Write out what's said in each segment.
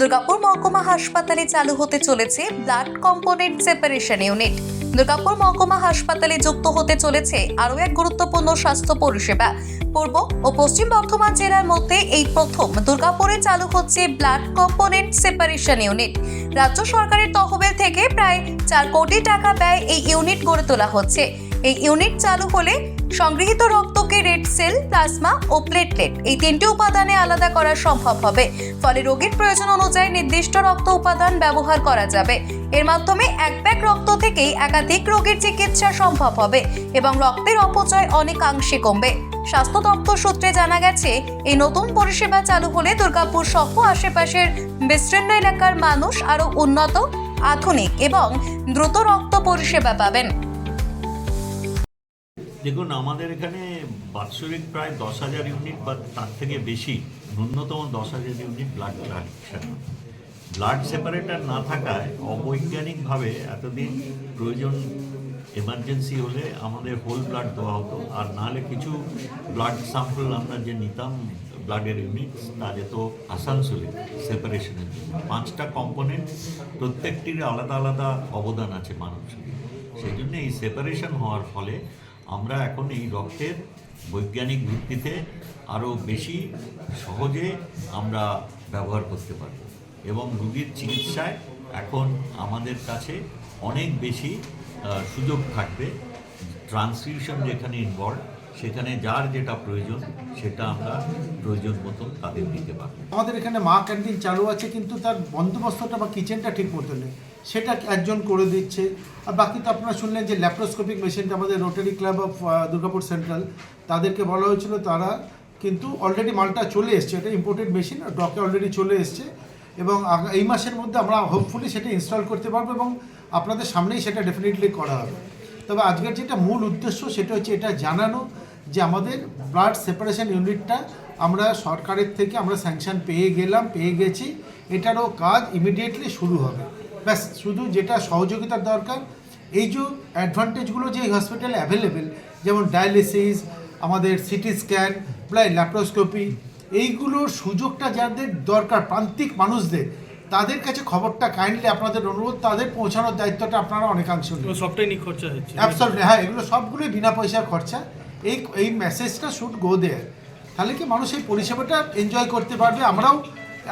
দুর্গাপুর মহকুমা হাসপাতালে চালু হতে চলেছে blood component separation unit. Durgapur মহকুমা হাসপাতালে যুক্ত হতে চলেছে আরও এক গুরুত্বপূর্ণ স্বাস্থ্য পরিষেবা। পূর্ব ও পশ্চিম বর্ধমান জেলার মধ্যে এই প্রথম দুর্গাপুরে চালু হচ্ছে ব্লাড কম্পোনেন্ট সেপারেশন ইউনিট। রাজ্য সরকারের তহবিল থেকে প্রায় চার কোটি টাকা ব্যয় এই ইউনিট গড়ে তোলা হচ্ছে। এই ইউনিট চালু হলে সংগৃহীত রক্তকে রেড সেল প্লাজমা ও প্লেটলেট এই তিনটি উপাদানে আলাদা করা সম্ভব হবে। ফলে রোগীর প্রয়োজন অনুযায়ী নির্দিষ্ট রক্ত উপাদান ব্যবহার করা যাবে। এর মাধ্যমে এক ব্যাগ রক্ত থেকেই একাধিক রোগীর চিকিৎসা সম্ভব হবে এবং রক্তের অপচয় অনেকাংশে কমবে। স্বাস্থ্য দপ্তর সূত্রে জানা গেছে, এই নতুন পরিষেবা চালু হলে দুর্গাপুর সহ আশেপাশের বিস্তীর্ণ এলাকার মানুষ আরও উন্নত, আধুনিক এবং দ্রুত রক্ত পরিষেবা পাবেন। দেখুন, আমাদের এখানে বাৎসরিক প্রায় দশ হাজার ইউনিট বা তার থেকে বেশি, ন্যূনতম দশ হাজার unit blood collection blood separator না থাকায় অবৈজ্ঞানিকভাবে এতদিন প্রয়োজন এমার্জেন্সি হলে আমাদের হোল ব্লাড দেওয়া হতো। আর নাহলে কিছু ব্লাড স্যাম্পল আমরা যে নিতাম ব্লাডের ইউনিট তা যেত আসানসোলে সেপারেশনের জন্য। পাঁচটা কম্পোনেন্ট প্রত্যেকটির আলাদা আলাদা অবদান আছে মানব শরীরে। সেই জন্য এই সেপারেশন হওয়ার ফলে আমরা এখন এই রক্তের বৈজ্ঞানিক ভিত্তিতে আরও বেশি সহজে আমরা ব্যবহার করতে পারব। এবং রুগীর চিকিৎসায় এখন আমাদের কাছে অনেক বেশি সুযোগ থাকবে। ট্রান্সফিউশন যেখানে ইনভলভ সেখানে যার যেটা প্রয়োজন, সেটা আমরা প্রয়োজন মতো তাদের দিতে পারব। আমাদের এখানে মা ক্যান্টিন চালু আছে, কিন্তু তার বন্দোবস্তটা বা কিচেনটা ঠিক মতো নেই সেটা একজন করে দিচ্ছে। আর বাকি তো আপনারা শুনলেন যে ল্যাপ্রোস্কোপিক মেশিনটা আমাদের Rotary Club of Durgapur Central, তাদেরকে বলা হয়েছিল তারা কিন্তু অলরেডি মালটা চলে এসছে। এটা ইম্পোর্টেড মেশিন ডকে অলরেডি চলে এসছে। এবং এই মাসের মধ্যে আমরা হোপফুলি সেটা ইনস্টল করতে পারব এবং আপনাদের সামনেই সেটা ডেফিনেটলি করা হবে। তবে আজকের যেটা মূল উদ্দেশ্য সেটা হচ্ছে এটা জানানো যে আমাদের ব্লাড সেপারেশন ইউনিটটা আমরা সরকারের থেকে আমরা স্যাংশন পেয়ে গেলাম, পেয়ে গেছি। এটারও কাজ ইমিডিয়েটলি শুরু হবে। ব্যাস, শুধু যেটা সহযোগিতার দরকার, এই যে অ্যাডভান্টেজগুলো যে এই হসপিটালে অ্যাভেলেবেল যেমন ডায়ালিসিস আমাদের সিটি স্ক্যান প্রায় ল্যাপ্রোস্কোপি এইগুলোর সুযোগটা যাদের দরকার, প্রান্তিক মানুষদের তাদের কাছে খবরটা কাইন্ডলি আপনাদের অনুরোধ তাদের পৌঁছানোর দায়িত্বটা আপনারা অনেকাংশ সবটাই খরচা হচ্ছে। অ্যাবসলুটলি হ্যাঁ এগুলো সবগুলোই বিনা পয়সার খরচা। এই এই মেসেজটা শুট গো দেয়ার তাহলে কি মানুষ এই পরিষেবাটা এনজয় করতে পারবে? আমরাও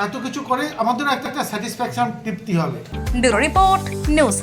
এত কিছু করে আমাদেরও একটা একটা স্যাটিসফ্যাকশন তৃপ্তি হবে। Bureau report news